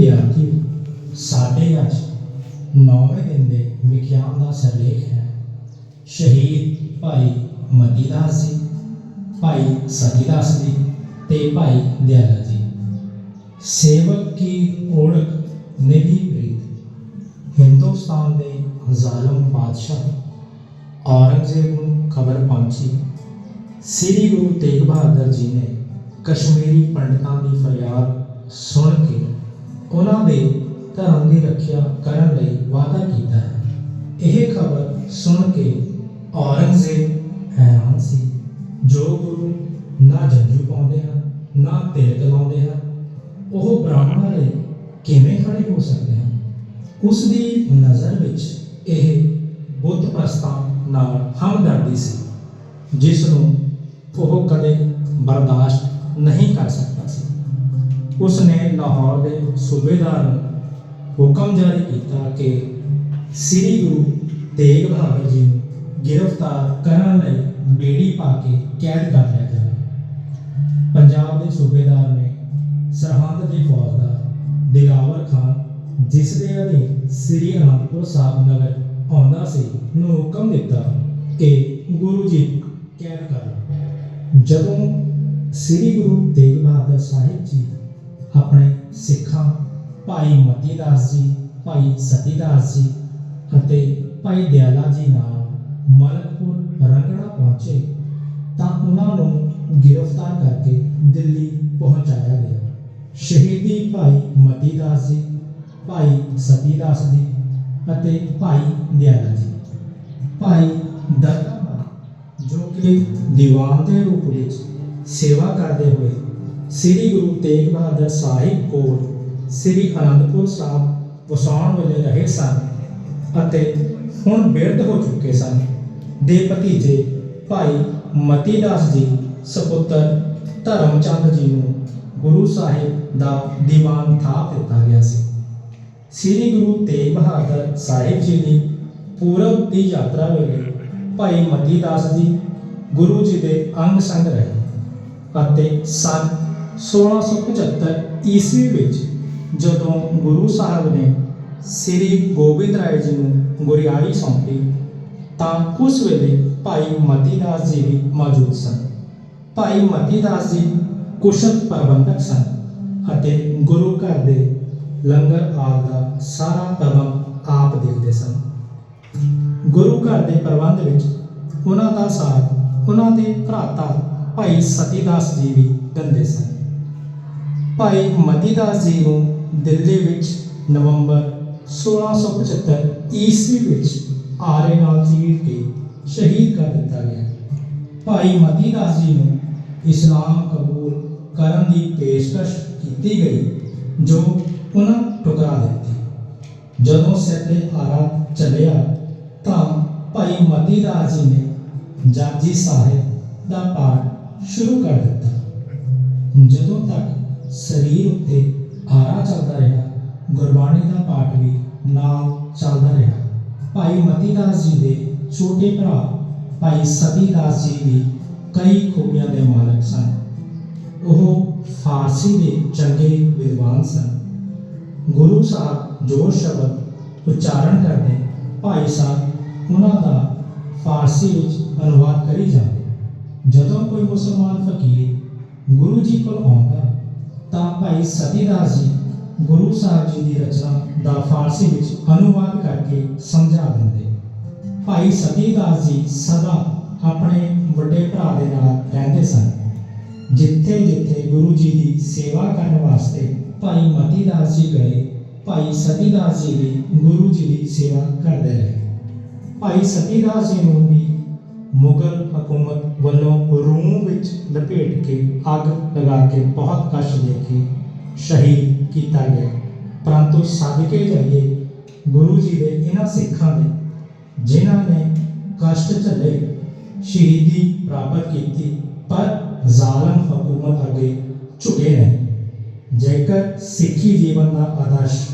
ਵਿਦਿਆਰਥੀ, ਸਾਡੇ ਅੱਜ ਨੌਵੇਂ ਦਿਨ ਦੇ ਵਿਗਿਆਨ ਦਾ ਸਰਲੇਖ ਹੈ। ਸ਼ਹੀਦ ਭਾਈ ਮਦੀਦਾਸ ਜੀ, ਭਾਈ ਸਤੀਦਾਸ ਜੀ ਤੇ ਭਾਈ ਦਿਆਲਾ ਜੀ। ਸੇਵਕ ਕੀ ਓੜਕ ਨਿਧੀ ਪ੍ਰੀਤ। ਹਿੰਦੁਸਤਾਨ ਦੇ ਜ਼ਾਲਮ ਬਾਦਸ਼ਾਹ ਔਰੰਗਜ਼ੇਬ ਨੂੰ ਖਬਰ ਪਹੁੰਚੀ। ਸ੍ਰੀ ਗੁਰੂ ਤੇਗ ਬਹਾਦਰ ਜੀ ਨੇ ਕਸ਼ਮੀਰੀ ਪੰਡਤਾਂ ਦੀ ਫਰਿਆਦ ਸੁਣ ਕੇ ਉਹਨਾਂ ਦੇ ਧਰਮ ਦੀ ਰੱਖਿਆ ਕਰਨ ਲਈ ਵਾਅਦਾ ਕੀਤਾ ਹੈ। ਇਹ ਖਬਰ ਸੁਣ ਕੇ ਔਰੰਗਜ਼ੇਬ ਹੈਰਾਨ ਸੀ। ਜੋ ਗੁਰੂ ਨਾ ਜੰਜੂ ਪਾਉਂਦੇ ਹਨ, ਨਾ ਤਿਲਕ ਲਾਉਂਦੇ ਹਨ, ਉਹ ਬ੍ਰਾਹਮਣਾਂ ਲਈ ਕਿਵੇਂ ਖੜੇ ਹੋ ਸਕਦੇ ਹਨ? ਉਸ ਦੀ ਨਜ਼ਰ ਵਿੱਚ ਇਹ ਬੁੱਧ ਪ੍ਰਸਤਾਂ ਨਾਲ ਹਮਦਰਦੀ ਸੀ, ਜਿਸ ਨੂੰ ਉਹ ਕਦੇ ਬਰਦਾਸ਼ਤ ਨਹੀਂ ਕਰ ਸਕਦਾ ਸੀ। ਉਸ ਨੇ ਲਾਹੌਰ ਦੇ ਸੂਬੇਦਾਰ ਨੂੰ ਹੁਕਮ ਜਾਰੀ ਕੀਤਾ ਕਿ ਸ੍ਰੀ ਗੁਰੂ ਤੇਗ ਬਹਾਦਰ ਜੀ ਨੂੰ ਗ੍ਰਿਫਤਾਰ ਕਰਨ ਲਈ ਬੇੜੀ ਪਾ ਕੇ ਕੈਦ ਕਰ ਲਿਆ ਜਾਵੇ। ਪੰਜਾਬ ਦੇ ਸੂਬੇਦਾਰ ਨੇ ਸਰਹੰਦ ਦੀ ਫੌਜ ਦਾ ਦਿਲਾਵਰ ਖਾਨ, ਜਿਸ ਦੇ ਅਧੀਨ ਸ੍ਰੀ ਅਨੰਦਪੁਰ ਸਾਹਿਬ ਨਗਰ ਆਉਂਦਾ ਸੀ, ਨੂੰ ਹੁਕਮ ਦਿੱਤਾ ਕਿ ਗੁਰੂ ਜੀ ਕੈਦ ਕਰ ਲਓ ਜਦੋਂ ਸ੍ਰੀ ਗੁਰੂ ਤੇਗ ਬਹਾਦਰ ਸਾਹਿਬ ਜੀ ਆਪਣੇ ਸਿੱਖਾਂ, ਭਾਈ ਮਤੀਦਾਸ ਜੀ, ਭਾਈ ਸਤੀਦਾਸ ਜੀ ਅਤੇ ਭਾਈ ਦਿਆਲਾ ਜੀ ਨਾਲ ਮਲਕਪੁਰ ਰੰਗੜਾ ਪਹੁੰਚੇ ਤਾਂ ਉਹਨਾਂ ਨੂੰ ਗ੍ਰਿਫਤਾਰ ਕਰਕੇ ਦਿੱਲੀ ਪਹੁੰਚਾਇਆ ਗਿਆ। ਸ਼ਹੀਦੀ ਭਾਈ ਮਤੀਦਾਸ ਜੀ, ਭਾਈ ਸਤੀਦਾਸ ਜੀ ਅਤੇ ਭਾਈ ਦਿਆਲਾ ਜੀ। ਭਾਈ ਦਰਗਾ ਜੋ ਕਿ ਦੀਵਾਨ ਦੇ ਰੂਪ ਵਿੱਚ ਸੇਵਾ ਕਰਦੇ ਹੋਏ ਸ੍ਰੀ ਗੁਰੂ ਤੇਗ ਬਹਾਦਰ ਸਾਹਿਬ ਕੋਲ ਸ੍ਰੀ ਅਨੰਦਪੁਰ ਸਾਹਿਬ ਵਸਾਉਣ ਵੇਲੇ ਰਹੇ ਸਨ ਅਤੇ ਹੁਣ ਬਿਰਧ ਹੋ ਚੁੱਕੇ ਸਨ। ਦੇ ਭਤੀਜੇ ਭਾਈ ਮਤੀ ਦਾਸ ਜੀ, ਸਪੁੱਤਰ ਧਰਮਚੰਦ ਜੀ ਨੂੰ ਗੁਰੂ ਸਾਹਿਬ ਦਾ ਦੀਵਾਨ ਥਾਪ ਦਿੱਤਾ ਗਿਆ ਸੀ। ਸ੍ਰੀ ਗੁਰੂ ਤੇਗ ਬਹਾਦਰ ਸਾਹਿਬ ਜੀ ਦੀ ਪੂਰਬ ਦੀ ਯਾਤਰਾ ਵੇਲੇ ਭਾਈ ਮਤੀ ਦਾਸ ਜੀ ਗੁਰੂ ਜੀ ਦੇ ਅੰਗ ਸੰਗ ਰਹੇ ਅਤੇ ਸਨ 1675 ਈਸਵੀ ਵਿੱਚ ਜਦੋਂ ਗੁਰੂ ਸਾਹਿਬ ਨੇ ਸ੍ਰੀ ਗੋਬਿੰਦ ਰਾਏ ਜੀ ਨੂੰ ਗੁਰਿਆਈ ਸੌਂਪੀ, ਤਾਂ ਉਸ ਵੇਲੇ ਭਾਈ ਮਤੀਦਾਸ ਜੀ ਵੀ ਮੌਜੂਦ ਸਨ। ਭਾਈ ਮਤੀਦਾਸ ਜੀ ਕੁਸ਼ਲ ਪ੍ਰਬੰਧਕ ਸਨ ਅਤੇ ਗੁਰੂ ਘਰ ਦੇ ਲੰਗਰ ਆਦਿ ਦਾ ਸਾਰਾ ਪ੍ਰਬੰਧ ਆਪ ਦੇਖਦੇ ਸਨ। ਗੁਰੂ ਘਰ ਦੇ ਪ੍ਰਬੰਧ ਵਿੱਚ ਉਹਨਾਂ ਦਾ ਸਾਥ, ਉਹਨਾਂ ਦੇ ਭਰਾਤਾ ਭਾਈ ਸਤੀਦਾਸ ਜੀ ਵੀ ਦਿੰਦੇ ਸਨ। ਭਾਈ ਮਤੀਦਾਸ ਜੀ ਨੂੰ ਦਿੱਲੀ ਵਿੱਚ ਨਵੰਬਰ 1675 ਈਸਵੀ ਵਿੱਚ ਆਰੇ ਨਾਲ ਚੀਰ ਕੇ ਸ਼ਹੀਦ ਕਰ ਦਿੱਤਾ ਗਿਆ। ਭਾਈ ਮਤੀਦਾਸ ਜੀ ਨੂੰ ਇਸਲਾਮ ਕਬੂਲ ਕਰਨ ਦੀ ਪੇਸ਼ਕਸ਼ ਕੀਤੀ ਗਈ, ਜੋ ਉਹਨਾਂ ਟੁਕਰਾ ਦਿੱਤੀ। ਜਦੋਂ ਸਿਰ ਤੇ ਆਰਾ ਚੱਲਿਆ, ਤਾਂ ਭਾਈ ਮਤੀਦਾਸ ਜੀ ਨੇ ਜਾਜੀ ਸਾਹਿਬ ਦਾ ਪਾਠ ਸ਼ੁਰੂ ਕਰ ਦਿੱਤਾ। ਜਦੋਂ ਤੱਕ ਸਰੀਰ ਉੱਤੇ ਆਰਾ ਚੱਲਦਾ ਰਿਹਾ, ਗੁਰਬਾਣੀ ਦਾ ਪਾਠ ਵੀ ਨਾਲ ਚੱਲਦਾ ਰਿਹਾ। ਭਾਈ ਮਤੀਦਾਸ ਜੀ ਦੇ ਛੋਟੇ ਭਰਾ, ਭਾਈ ਸਤੀਦਾਸ ਜੀ ਵੀ ਕਈ ਖੂਬੀਆਂ ਦੇ ਮਾਲਕ ਸਨ। ਉਹ ਫਾਰਸੀ ਦੇ ਚੰਗੇ ਵਿਦਵਾਨ ਸਨ। ਗੁਰੂ ਸਾਹਿਬ ਜੋ ਸ਼ਬਦ ਉਚਾਰਨ ਕਰਦੇ ਭਾਈ ਸਾਹਿਬ ਉਹਨਾਂ ਦਾ ਫਾਰਸੀ ਵਿੱਚ ਅਨੁਵਾਦ ਕਰੀ ਜਾਂਦੇ। ਜਦੋਂ ਕੋਈ ਮੁਸਲਮਾਨ ਫਕੀਰ ਗੁਰੂ ਜੀ ਕੋਲ ਆਉਂਦਾ ਤਾਂ ਭਾਈ ਸਤੀਦਾਸ ਜੀ ਗੁਰੂ ਸਾਹਿਬ ਜੀ ਦੀ ਰਚਨਾ ਦਾ ਫਾਰਸੀ ਵਿੱਚ ਅਨੁਵਾਦ ਕਰਕੇ ਸਮਝਾ ਦਿੰਦੇ। ਭਾਈ ਸਤੀਦਾਸ ਜੀ ਸਦਾ ਆਪਣੇ ਵੱਡੇ ਭਰਾ ਦੇ ਨਾਲ ਰਹਿੰਦੇ ਸਨ। ਜਿੱਥੇ ਜਿੱਥੇ ਗੁਰੂ ਜੀ ਦੀ ਸੇਵਾ ਕਰਨ ਵਾਸਤੇ ਭਾਈ ਮਤੀਦਾਸ ਜੀ ਗਏ, ਭਾਈ ਸਤੀਦਾਸ ਜੀ ਵੀ ਗੁਰੂ ਜੀ ਦੀ ਸੇਵਾ ਕਰਦੇ ਰਹੇ। ਭਾਈ ਸਤੀਦਾਸ ਜੀ ਨੂੰ ਵੀ ਮੁਗਲ ਹਕੂਮਤ ਵੱਲੋਂ ਰੂਮ ਵਿੱਚ ਲਪੇਟ ਕੇ ਅੱਗ ਲਗਾ ਕੇ ਬਹੁਤ ਕਸ਼ਟ ਦੇ ਕੇ ਸ਼ਹੀਦ ਕੀਤਾ ਗਿਆ ਪਰੰਤੂ ਸਦਕੇ ਜਾਈਏ ਗੁਰੂ ਜੀ ਦੇ ਇਹਨਾਂ ਸਿੱਖਾਂ ਦੇ ਜਿਨ੍ਹਾਂ ਨੇ ਕਸ਼ਟ ਝੱਲੇ ਸ਼ਹੀਦੀ ਪ੍ਰਾਪਤ ਕੀਤੀ ਪਰ ਜ਼ਾਲਮ ਹਕੂਮਤ ਅੱਗੇ ਝੁਕੇ ਨਹੀਂ ਜੇਕਰ ਸਿੱਖੀ ਜੀਵਨ ਦਾ ਆਦਰਸ਼